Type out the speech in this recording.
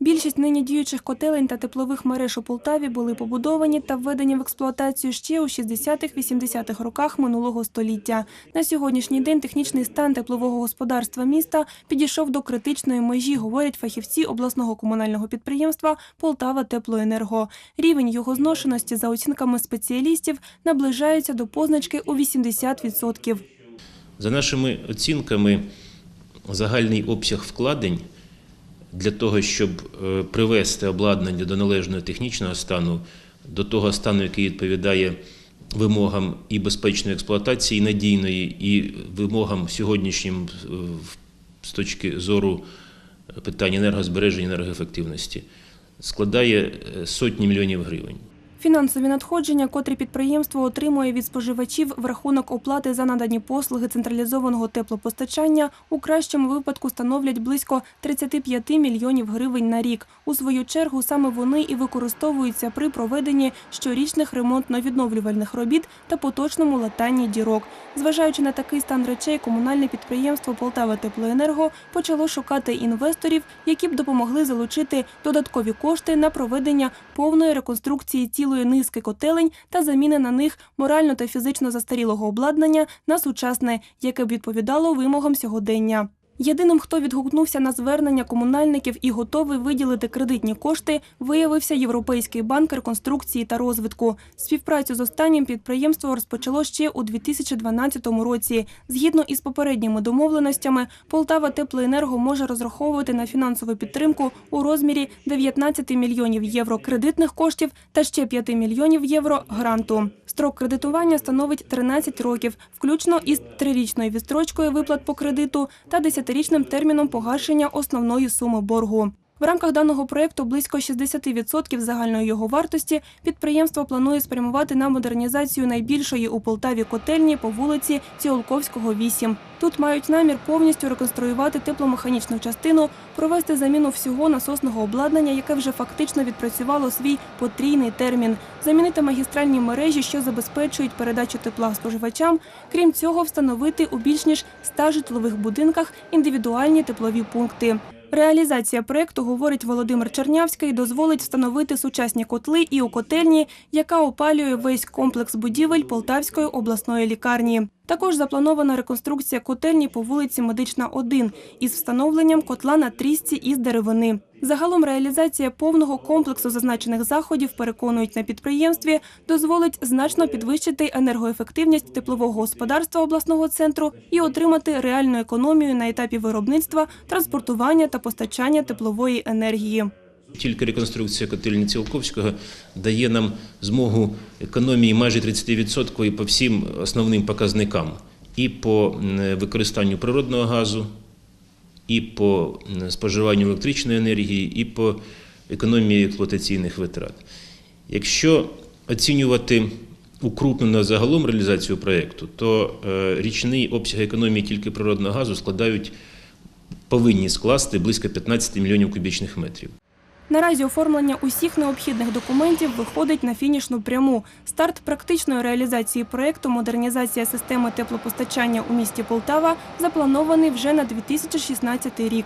Більшість нині діючих котелень та теплових мереж у Полтаві були побудовані та введені в експлуатацію ще у 60-80-х роках минулого століття. На сьогоднішній день технічний стан теплового господарства міста підійшов до критичної межі, говорять фахівці обласного комунального підприємства Полтава Теплоенерго. Рівень його зношеності за оцінками спеціалістів наближається до позначки у 80%. За нашими оцінками, загальний обсяг вкладень для того, щоб е, привести обладнання до належного технічного стану, до того стану, який відповідає вимогам і безпечної експлуатації, і надійної, і вимогам сьогоднішнім е, з точки зору питань енергозбереження енергоефективності, складає е, сотні мільйонів гривень. Фінансові надходження, котрі підприємство отримує від споживачів в рахунок оплати за надані послуги централізованого теплопостачання, у кращому випадку становлять близько 35 мільйонів гривень на рік. У свою чергу саме вони і використовуються при проведенні щорічних ремонтно-відновлювальних робіт та поточному латанні дірок. Зважаючи на такий стан речей, комунальне підприємство Полтава Теплоенерго почало шукати інвесторів, які б допомогли залучити додаткові кошти на проведення повної реконструкції цілої низки котелень та заміни на них морально та фізично застарілого обладнання на сучасне, яке б відповідало вимогам сьогодення. Єдиним, хто відгукнувся на звернення комунальників і готовий виділити кредитні кошти, виявився Європейський банк реконструкції та розвитку. Співпрацю з останнім підприємство розпочало ще у 2012 році. Згідно із попередніми домовленостями, Полтава Теплоенерго може розраховувати на фінансову підтримку у розмірі 19 мільйонів євро кредитних коштів та ще 5 мільйонів євро гранту. Строк кредитування становить 13 років, включно із трирічною відстрочкою виплат по кредиту та 10-річним терміном погашення основної суми боргу. В рамках даного проєкту близько 60% загальної його вартості підприємство планує спрямувати на модернізацію найбільшої у Полтаві котельні по вулиці Ціолковського, 8. Тут мають намір повністю реконструювати тепломеханічну частину, провести заміну всього насосного обладнання, яке вже фактично відпрацювало свій потрійний термін, замінити магістральні мережі, що забезпечують передачу тепла споживачам. Крім цього, встановити у більш ніж 100 житлових будинках індивідуальні теплові пункти. Реалізація проєкту, говорить Володимир Чернявський, дозволить встановити сучасні котли і у котельні, яка опалює весь комплекс будівель Полтавської обласної лікарні. Також запланована реконструкція котельні по вулиці Медична 1 із встановленням котла на трісці із деревини. Загалом реалізація повного комплексу зазначених заходів, переконують на підприємстві, дозволить значно підвищити енергоефективність теплового господарства обласного центру і отримати реальну економію на етапі виробництва, транспортування та постачання теплової енергії. Тільки реконструкція котельні Цілковського дає нам змогу економії майже 30% і по всім основним показникам. І по використанню природного газу, і по споживанню електричної енергії, і по економії експлуатаційних витрат. Якщо оцінювати укрупнено загалом реалізацію проєкту, то е, річний обсяг економії тільки природного газу складають повинні скласти близько 15 мільйонів кубічних метрів. Наразі оформлення усіх необхідних документів виходить на фінішну пряму. Старт практичної реалізації проєкту «Модернізація системи теплопостачання у місті Полтава» запланований вже на 2016 рік.